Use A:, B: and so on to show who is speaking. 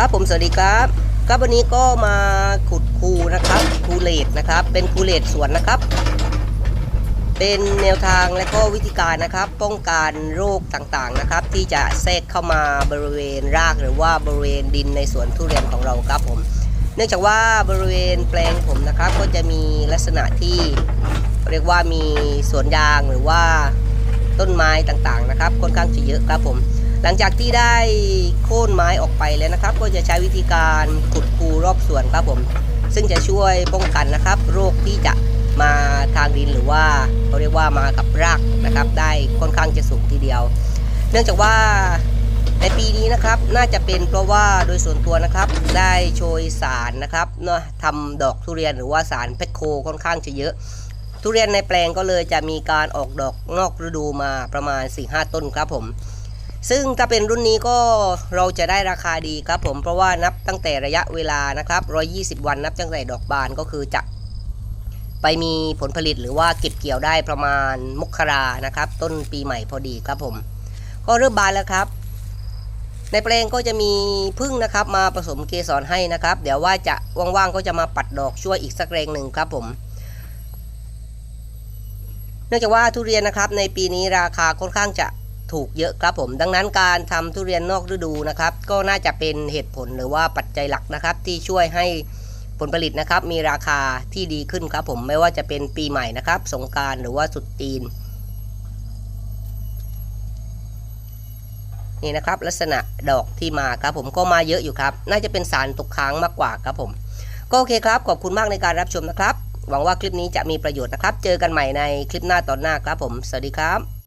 A: ครับผมสวัสดีครับ ครับวันนี้ก็มาขุดคูนะครับคูเลตนะครับ เป็นคูเลตสวนนะครับ เป็นแนวทางและก็วิธีการนะครับ ป้องกันโรคต่างๆนะครับ ที่จะแทรกเข้ามาบริเวณรากหรือว่าบริเวณดินในสวนทุเรียนของเราครับผม เนื่องจากว่าบริเวณแปลงผมนะครับ ก็จะมีลักษณะที่เรียกว่ามีสวนยางหรือว่าต้นไม้ต่างๆนะครับ ค่อนข้างจะเยอะครับผม หลังจากที่ได้โค่นไม้ออกไปแล้วนะครับ ก็จะใช้วิธีการขุดคูรอบสวนครับผม ซึ่งจะช่วยป้องกันนะครับ โรคที่จะมาทางดินหรือว่าเขาเรียกว่ามากับรากนะครับ ได้ค่อนข้างจะสูงทีเดียว เนื่องจากว่าในปีนี้นะครับน่าจะเป็นเพราะว่าโดยส่วนตัวนะครับได้โชยสารนะครับเนาะทำดอกทุเรียนหรือว่าสารแพคโคค่อนข้างจะเยอะ ทุเรียนในแปลงก็เลยจะมีการออกดอกนอกฤดูมาประมาณ 4-5 ต้นครับผม ซึ่งถ้าเป็นรุ่นนี้ก็เราจะได้ราคาดีครับผมเพราะว่านับตั้งแต่ระยะเวลานะครับ 120 วันนับตั้งแต่ดอกบานก็คือจะไปมีผลผลิตหรือว่าเก็บเกี่ยวได้ประมาณมกรานะครับ ต้นปีใหม่พอดีครับผม ก็เริ่มบานแล้วครับ ในแปลงก็จะมีพึ่งนะครับ มาผสมเกสรให้นะครับ เดี๋ยวว่าจะว่างๆก็จะมาปัดดอกช่วยอีกสักแรงหนึ่งครับผมเนื่องจากว่าทุเรียนนะครับในปีนี้ราคาค่อนข้างจะ ถูกเยอะครับผม ดังนั้นการทำทุเรียนนอกฤดูนะครับ ก็น่าจะเป็นเหตุผลหรือว่าปัจจัยหลักนะครับ ที่ช่วยให้ผลผลิตนะครับ มีราคาที่ดีขึ้นครับผมไม่ว่าจะเป็นปีใหม่นะครับ สงการหรือว่าสุดจีน นี่นะครับลักษณะดอกที่มาครับผมก็มาเยอะอยู่ครับ น่าจะเป็นสารตกค้างมากกว่าครับผม ก็โอเคครับ ขอบคุณมากในการรับชมนะครับ หวังว่าคลิปนี้จะมีประโยชน์นะครับ เจอกันใหม่ในคลิปหน้าตอนหน้าครับผม สวัสดีครับ